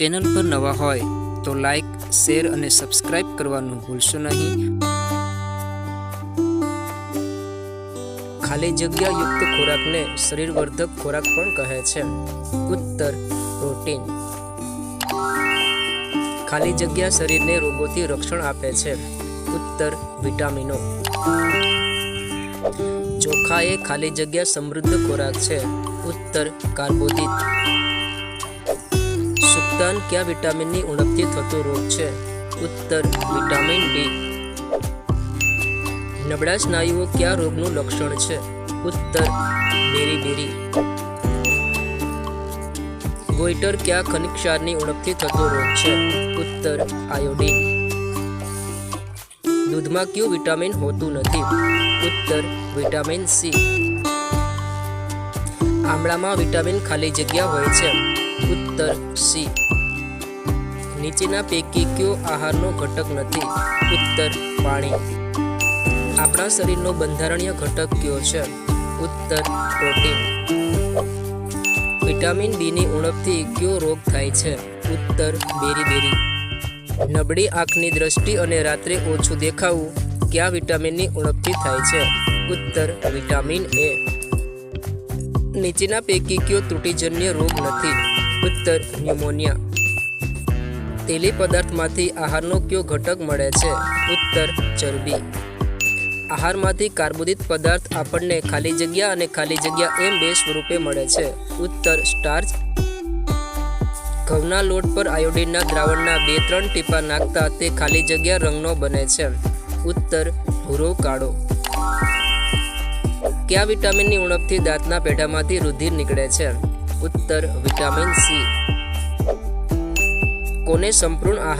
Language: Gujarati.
ચેનલ પર નવા હોય તો લાઈક, શેર અને સબસ્ક્રાઇબ કરવાનું ભૂલશો નહીં. ખાલી જગ્યા યુક્ત ખોરાકને શરીરવર્ધક ખોરાક પણ કહે છે. ઉત્તર, પ્રોટીન. ખાલી જગ્યા શરીરને રોગોથી રક્ષણ આપે છે. ઉત્તર, વિટામિનો. ચોખા એ ખાલી જગ્યા સમૃદ્ધ ખોરાક છે. ઉત્તર, કાર્બોદિત. સુક્તાન કયા વિટામિનની ઉણપથી થતો રોગ છે? ઉત્તર, વિટામિન ડી. નબળા સ્નાયુઓ કયા રોગનું લક્ષણ છે? ઉત્તર બેરીબેરી ગોઈટર કયા ખનિક ક્ષારની ઉણપથી થતો રોગ છે? ઉત્તર, આયોડિન. દૂધમાં કયું વિટામિન હોતું નથી? ઉત્તર, વિટામિન સી. આમળામાં વિટામિન ખાલી જગ્યા હોય છે. ઉત્તર સી. નીચેના પૈકી કયો આહારનો ઘટક નથી? ઉત્તર પાણી. આપણા શરીરનો બંધારણીય ઘટક કયો છે? ઉત્તર પ્રોટીન. વિટામિન બીની ઉણપથી કયો રોગ થાય છે? ઉત્તર બેરી બેરી. નબળી આંખની દ્રષ્ટિ અને રાત્રે ઓછું દેખાવું કયા વિટામિનની ઉણપથી થાય છે? ઉત્તર વિટામિન એ. નીચેના પૈકી કયો ત્રુટિજન્ય રોગ નથી? ઉત્તર, ન્યુમોનિયા. તેલી પદાર્થમાંથી આહારનો કયો ઘટક મળે છે? ઉત્તર, ચરબી. આહારમાંથી કાર્બોદિત પદાર્થ આપણને ખાલી જગ્યા અને ખાલી જગ્યા એમ બે સ્વરૂપે મળે છે. ઉત્તર, સ્ટાર્ચ. ઘઉંના લોટ પર આયોડિનના દ્રાવણના બે ત્રણ ટીપા નાખતા તે ખાલી જગ્યા રંગનો બને છે. ઉત્તર, ભૂરો, કાળો. કયા વિટામિનની ઉણપથી દાંતના પેઢામાંથી રુધિર નીકળે છે? ઉત્તર વિટામિન સી. કોને સંપૂર્ણ આહાર